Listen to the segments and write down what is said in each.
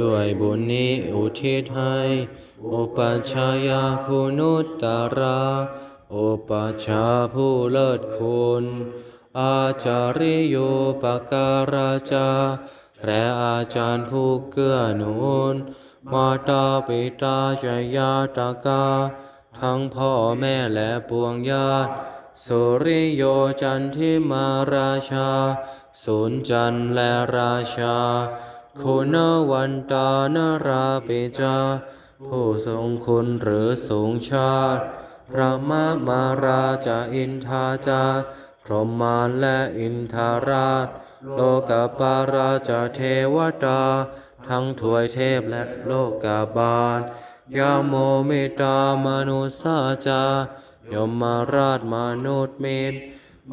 ด้วยบุญนี้อุทิศให้ อุปัชายาคุณุตตารา อุปัชาผู้เลิศคุณ อาจาริโยปการาจา และอาจารย์ผู้เกื้อหนุน มาตาปิตาชยาตากา ทั้งพ่อแม่และปวงญาติสุริโยจันทิมาราชา สุนจันและราชา คุณวันตานราปิจา ผู้ทรงคุณหรือสูงชาติ พระมามาราจาอินทาจา พรหมานและอินทาราช โลกาปาราจาเทวดาทั้งถวยเทพและโลกาบาล ยาโมเมตามนุสาจายมมาราชมนุษย์มิตร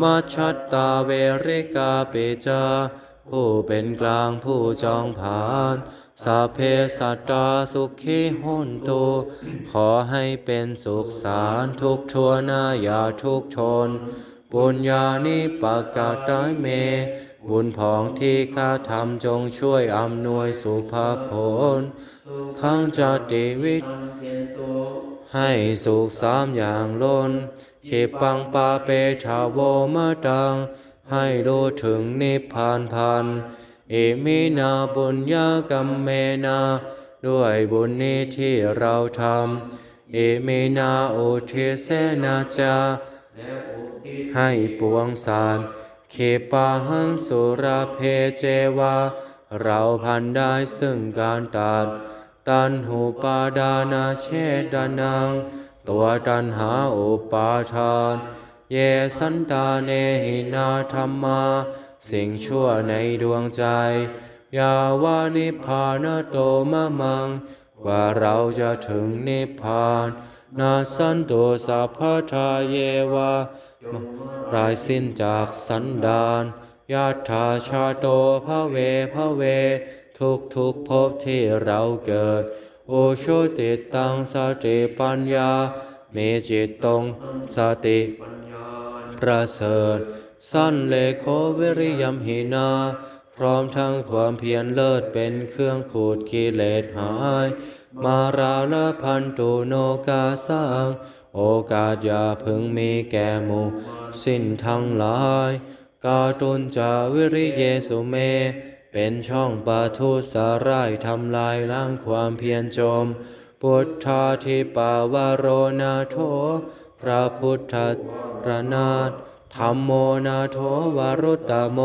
มัชชัตตาเวริกาเปจา ผู้เป็นกลางผู้จองผ่านสัพเพสัตตาสุขีหนตุขอให้เป็นสุขสารทุกชั่วหน้าอย่าทุกชน ปุญญานิปกาตายเม บุญผองที่ข้าทำจงช่วยอำนวยสุภาผลขังจติวิตให้สุขสามอย่างล้นขีปังปาเปชาโวมาตัง ให้รู้ถึงนิพพานพันเอมินาบุญญากรรมเมนา ด้วยบุญนี้ที่เราทำเอมินาอุทิเสนาจาให้ปวงสารขีปาหังสุราเพเจวา เราพันได้ซึ่งการตัดตันหูปาดานาเชดานัง ตัวตันหาอุปาทาน เยสันตาเนหินาธรรมา สิ่งชั่วในดวงใจ ยาวานิพานโตมะมัง ว่าเราจะถึงนิพพาน นาสันโตสัพพทาเยวารายสิ้นจากสันดานยาถาชาโตภะเวภะเว ทุกทุกภพที่เราเกิด โอโชติตังสติปัญญา มีจิตตรงสติประเสริฐสั้นเลโควิริยมหินา พร้อมทั้งความเพียรเลิศเป็นเครื่องขูดกิเลสหาย มาราละพันตุโนกาสังโอกาสอย่าพึงมีแก่หมู่สิ้นทั้งหลาย กาตุนจาวิริเยสุเม เป็นช่องปาทุสาร่ายทำลายล้างความเพียรจม พุทธาธิปาวโรนาโท พระพุทธระนาถธรรมโมนาโทวารุตตโม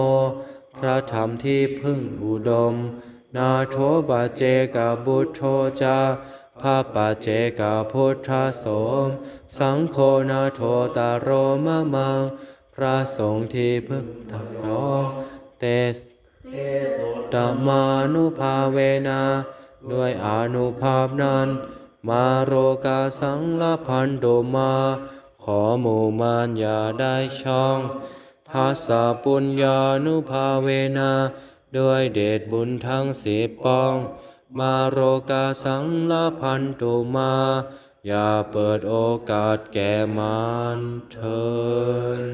พระธรรมที่พึ่งอุดม นาโทบาเจกาบุตโธจาพระปาเจกาพุทธโสม สังโฆนาโทตาโรมะมัง พระสงฆ์ที่พึ่งธรรมโนเตสตมานุภาเวนา ด้วยอนุภาพนั้น มาโรกาสังละพันโดมา ขอหมู่มารอย่าได้ช่องทัสสะปุญญานุภาเวนาด้วยเดชบุญทั้งสิบปอง มาโรกาสังละพันตุมา อย่าเปิดโอกาสแก่มารเทิน